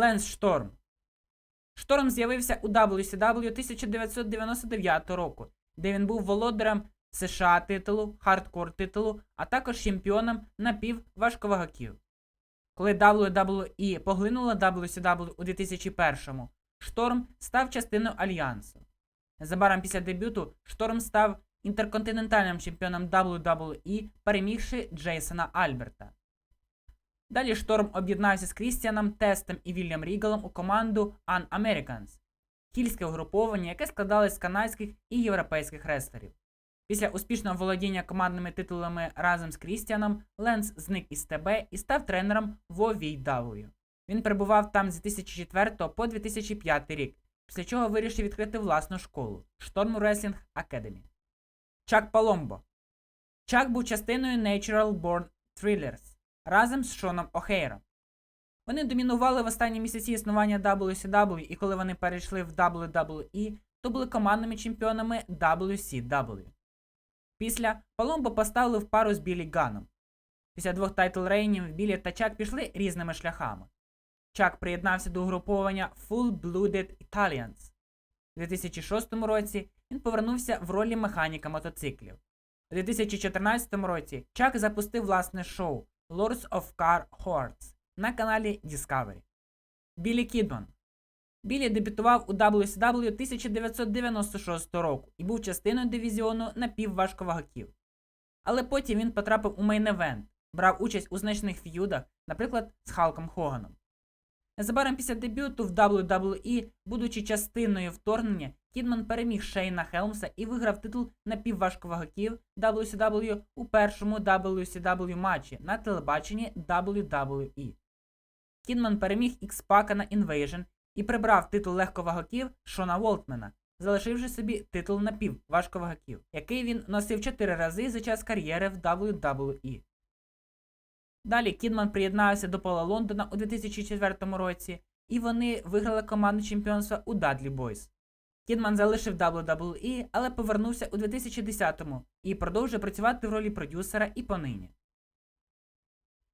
Ленс Шторм. Шторм з'явився у WCW 1999 року, де він був володарем США титулу, хардкор титулу, а також чемпіоном напівважковагаків. Коли WWE поглинула WCW у 2001-му, Шторм став частиною альянсу. Незабаром після дебюту Шторм став інтерконтинентальним чемпіоном WWE, перемігши Джейсона Альберта. Далі Шторм об'єднався з Крістіаном Тестом і Вільям Рігалом у команду Un Americans, кільське угруповання, яке складалось з канадських і європейських рестлерів. Після успішного володіння командними титулами разом з Крістіаном, Ленс зник із ТБ і став тренером в. Він перебував там з 2004 по 2005 рік, після чого вирішив відкрити власну школу Storm Wrestling Academy. Чак Паломбо. Чак був частиною Natural Born Thrillers разом з Шоном О'Хейром. Вони домінували в останні місяці існування WCW, і коли вони перейшли в WWE, то були командними чемпіонами WCW. Після Паломбо поставили в пару з Білі Ганом. Після двох тайтл рейнів Білі та Чак пішли різними шляхами. Чак приєднався до угруповання Full Blooded Italians. У 2006 році він повернувся в ролі механіка мотоциклів. У 2014 році Чак запустив власне шоу Lords of Car Hordes на каналі Discovery. Білі Кідман. Білі дебютував у WCW 1996 року і був частиною дивізіону напівважковагаків. Але потім він потрапив у мейн-евент, брав участь у значних ф'юдах, наприклад, з Халком Хоганом. Незабаром після дебюту в WWE, будучи частиною вторгнення, Кідман переміг Шейна Хелмса і виграв титул напівважковагаків WCW у першому WCW матчі на телебаченні WWE. Кідман переміг X-Pac на Invasion і прибрав титул легковагаків Шона Волтмена, залишивши собі титул напівважковагаків, який він носив 4 рази за час кар'єри в WWE. Далі Кідман приєднався до Пола Лондона у 2004 році, і вони виграли командне чемпіонство у Dudley Boys. Кідман залишив WWE, але повернувся у 2010-му і продовжує працювати в ролі продюсера і понині.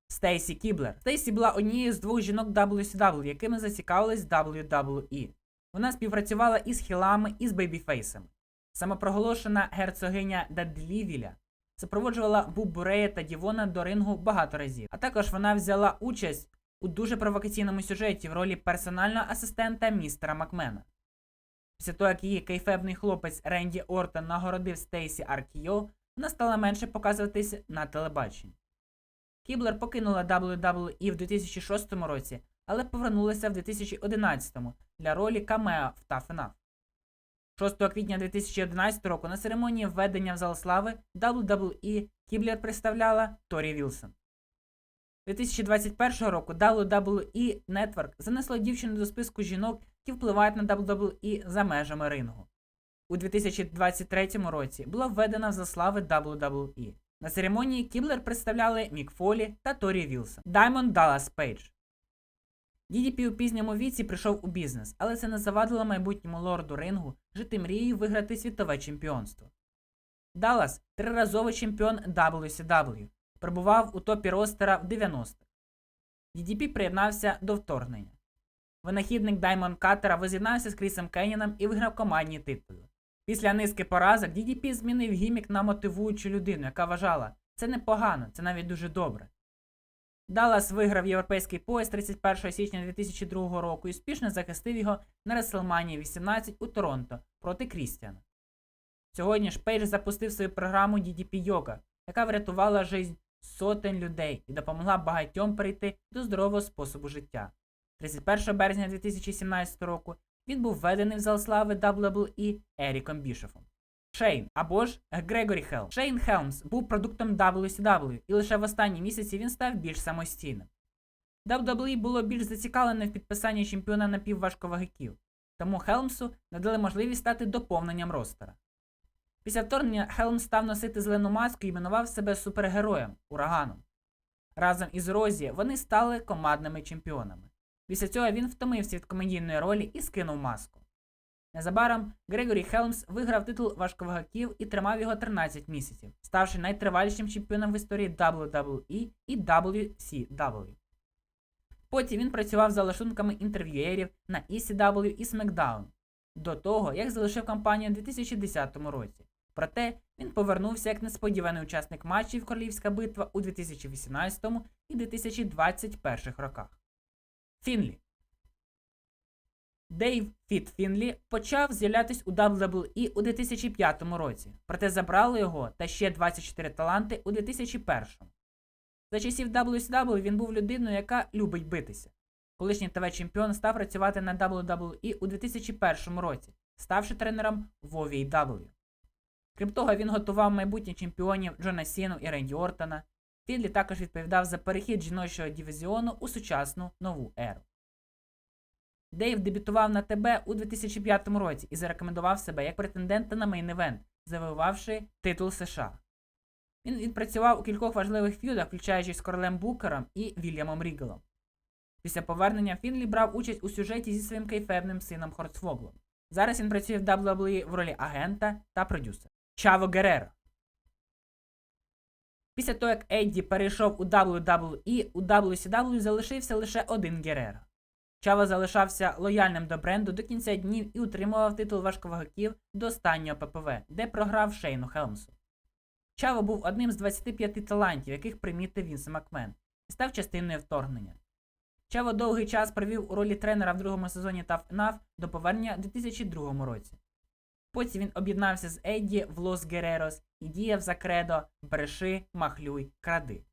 Стейсі Кіблер. Стейсі була однією з двох жінок WCW, якими зацікавились WWE. Вона співпрацювала із хілами і з бейбіфейсами. Самопроголошена герцогиня Дадлівіля супроводжувала Бубу Рея та Дівона до рингу багато разів. А також вона взяла участь у дуже провокаційному сюжеті в ролі персонального асистента містера Макмена. Після того, як її кейфебний хлопець Ренді Ортон нагородив Стейсі Аркіо, вона стала менше показуватись на телебаченні. Кіблер покинула WWE в 2006 році, але повернулася в 2011 для ролі Камео в Tough Enough. 6 квітня 2011 року на церемонії введення в зал слави WWE Кіблер представляла Торі Вілсон. 2021 року WWE Network занесло дівчину до списку жінок, які впливають на WWE за межами рингу. У 2023 році була введена в зал слави WWE. На церемонії Кіблер представляли Мік Фолі та Торі Вілсон. Даймонд Даллас Пейдж. DDP у пізньому віці прийшов у бізнес, але це не завадило майбутньому лорду рингу жити мрією виграти світове чемпіонство. Даллас триразовий чемпіон WCW, перебував у топі ростера в 90-х. DDP приєднався до вторгнення. Винахідник Даймон Катера воз'єднався з Крісом Кенніном і виграв командні титули. Після низки поразок DDP змінив гімік на мотивуючу людину, яка вважала, це непогано, це навіть дуже добре. Даллас виграв європейський пояс 31 січня 2002 року і успішно захистив його на WrestleMania 18 у Торонто проти Крістіана. Сьогодні ж Пейдж запустив свою програму DDP Yoga, яка врятувала життя сотень людей і допомогла багатьом перейти до здорового способу життя. 31 березня 2017 року він був введений в зал слави WWE Еріком Бішофом. Шейн або ж Грегорі Хелм. Шейн Хелмс був продуктом WCW, і лише в останні місяці він став більш самостійним. WWE було більш зацікавлене в підписанні чемпіона напівважковагиків, тому Хелмсу надали можливість стати доповненням ростера. Після вторгнення Хелмс став носити зелену маску і іменував себе супергероєм ураганом. Разом із Розі вони стали командними чемпіонами. Після цього він втомився від комедійної ролі і скинув маску. Незабаром Грегорі Хелмс виграв титул важковагаків і тримав його 13 місяців, ставши найтривалішим чемпіоном в історії WWE і WCW. Потім він працював за лаштунками інтерв'юєрів на ECW і SmackDown до того, як залишив компанію у 2010 році. Проте він повернувся як несподіваний учасник матчів Королівська битва у 2018 і 2021 роках. Фінлі Дейв Фіт Фінлі почав з'являтись у WWE у 2005 році, проте забрали його та ще 24 таланти у 2001. За часів WCW він був людиною, яка любить битися. Колишній ТВ-чемпіон став працювати на WWE у 2001 році, ставши тренером в OVW. Крім того, він готував майбутніх чемпіонів Джона Сіну і Ренді Ортона. Фінлі також відповідав за перехід жіночого дивізіону у сучасну нову еру. Дейв дебютував на ТБ у 2005 році і зарекомендував себе як претендента на мейн-евент, завоювавши титул США. Він відпрацював у кількох важливих ф'юдах, включаючи з королем Букером і Вільямом Рігалом. Після повернення Фінлі брав участь у сюжеті зі своїм кайфебним сином Хорцфоглом. Зараз він працює в WWE в ролі агента та продюсера. Чаво Гереро. Після того, як Едді перейшов у WWE, у WCW залишився лише один Гереро. Чаво залишався лояльним до бренду до кінця днів і утримував титул важковагаків до останнього ППВ, де програв Шейну Хелмсу. Чаво був одним з 25 талантів, яких примітив Вінс Макмен, і став частиною вторгнення. Чаво довгий час провів у ролі тренера в другому сезоні Tough Enough до повернення у 2002 році. Потім він об'єднався з Едді в Лос Герерос і діяв за кредо Бреши, Махлюй, Кради.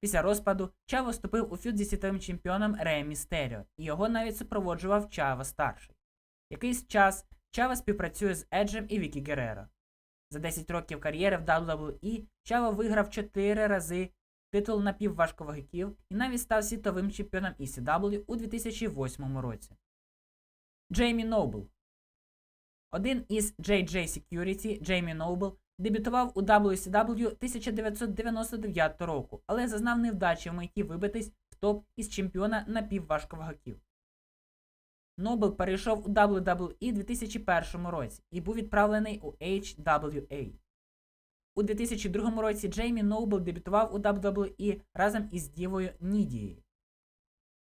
Після розпаду Чаво вступив у фюд зі світовим чемпіоном Реєм Містеріо, і його навіть супроводжував Чаво старший. Якийсь час Чаво співпрацює з Еджем і Вікі Гереро. За 10 років кар'єри в WWE Чаво виграв 4 рази титул напівважковагиків і навіть став світовим чемпіоном ECW у 2008 році. Джеймі Ноубл Один із JJ Security, Джеймі Ноубл, дебютував у WCW 1999 року, але зазнав невдачі в меті вибитись в топ із чемпіона напівважковагаків. Нобл перейшов у WWE 2001 році і був відправлений у HWA. У 2002 році Джеймі Ноубл дебютував у WWE разом із Дівою Нідією.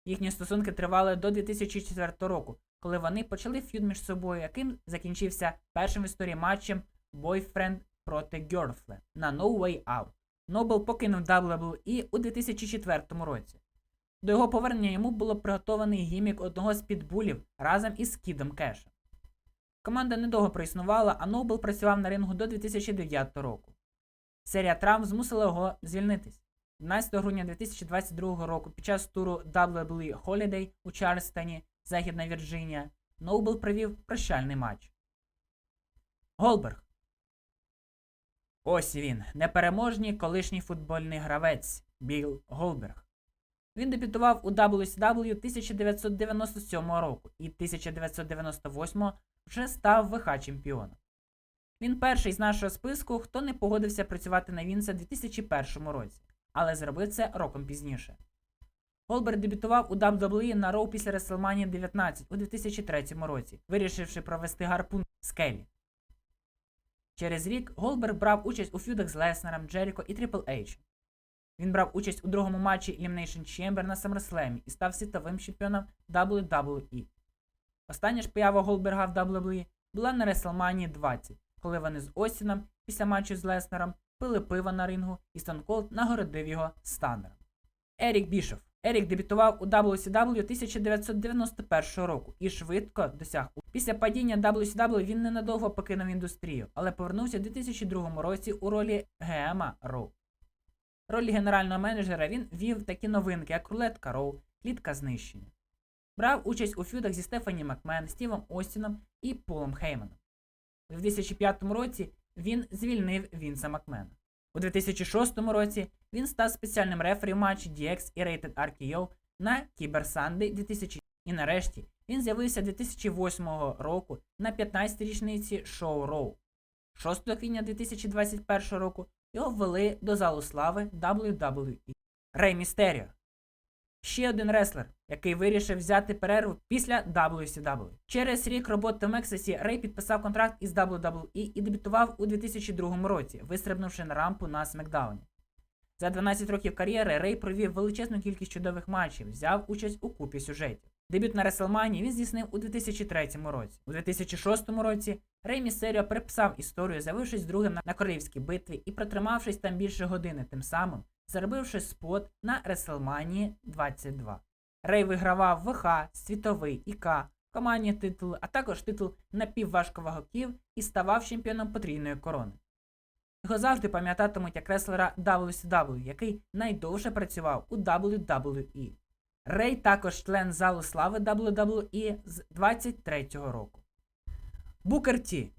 Їхні стосунки тривали до 2004 року, коли вони почали ф'юд між собою, яким закінчився першим в історії матчем Boyfriend проти Girlfriend на No Way Out. Нобл покинув WWE у 2004 році. До його повернення йому було приготований гімік одного з підбулів разом із Кідом Кешем. Команда недовго проіснувала, а Нобл працював на рингу до 2009 року. Серія травм змусила його звільнитись. 12 грудня 2022 року під час туру WWE Holiday у Чарльстоні, Західна Вірджинія, Ноубл провів прощальний матч. Голберг. Ось він, непереможний колишній футбольний гравець Біл Голберг. Він дебютував у WCW 1997 року і 1998 вже став ВХ чемпіоном. Він перший з нашого списку, хто не погодився працювати на Вінса у 2001 році, але зробив це роком пізніше. Голберг дебютував у WWE на Роу після WrestleMania 19 у 2003 році, вирішивши провести гарпун з Келлі. Через рік Голберг брав участь у фюдах з Леснером, Джеріко і Triple H. Він брав участь у другому матчі Elimination Chamber на SummerSlam і став світовим чемпіоном WWE. Остання ж поява Голберга в WWE була на WrestleMania 20, коли вони з Остіном після матчу з Леснером пили пиво на рингу і Cold нагородив його станером. Ерік Бішоф. Ерік дебютував у WCW 1991 року і швидко досяг. Після падіння WCW він ненадовго покинув індустрію, але повернувся у 2002 році у ролі ГМа Роу. Ролі генерального менеджера він вів такі новинки, як рулетка Роу, клітка знищення. Брав участь у фюдах зі Стефані Макмен, Стівом Остіном і Полом Хейманом. У 2005 році він звільнив Вінса Макмена. У 2006 році він став спеціальним рефері матчі DX і Rated RKO на Cyber Sunday 2000. І нарешті він з'явився 2008 року на 15-й річниці шоу Роу. 6 квітня 2021 року його ввели до залу слави WWE. Рей Містеріо. Ще один реслер, який вирішив взяти перерву після WCW. Через рік роботи в Мексисі Рей підписав контракт із WWE і дебютував у 2002 році, вистрибнувши на рампу на Смакдауні. За 12 років кар'єри Рей провів величезну кількість чудових матчів, взяв участь у купі сюжетів. Дебют на Реселмані він здійснив у 2003 році. У 2006 році Рей Містеріо переписав історію, з'явившись другим на королівській битві і протримавшись там більше години, тим самим заробивши спот на Реселманії 22. Рей вигравав ВХ, світовий ІК, командні титули, а також титул напівважковагоків і ставав чемпіоном потрійної корони. Його завжди пам'ятатимуть як реслера WCW, який найдовше працював у WWE. Рей також член залу слави WWE з 23-го року. Букер Ті.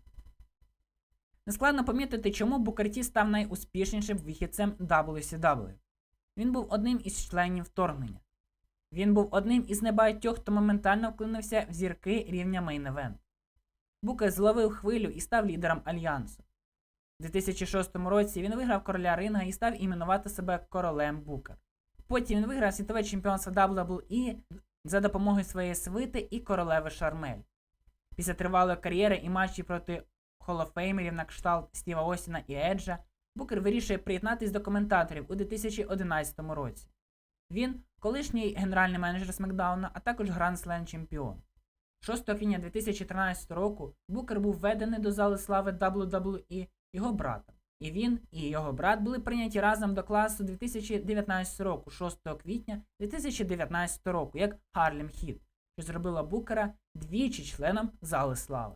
Нескладно помітити, чому Букер Ті став найуспішнішим вихідцем WCW. Він був одним із членів вторгнення. Він був одним із небагатьох, хто моментально вклинився в зірки рівня Event. Букер зловив хвилю і став лідером альянсу. У 2006 році він виграв короля ринга і став іменувати себе королем Букер. Потім він виграв світове чемпіонство WWE за допомогою своєї свити і королеви Шармель. Після тривалої кар'єри і матчів проти холофеймерів на кшталт Стіва Остіна і Еджа, Букер вирішує приєднатись до коментаторів у 2011 році. Він колишній генеральний менеджер Смакдауна, а також Гранд Слем чемпіон. 6 квітня 2013 року Букер був введений до зали слави WWE його братом. І він, і його брат були прийняті разом до класу 2019 року, 6 квітня 2019 року, як Харлем Хіт, що зробило Букера двічі членом зали слави.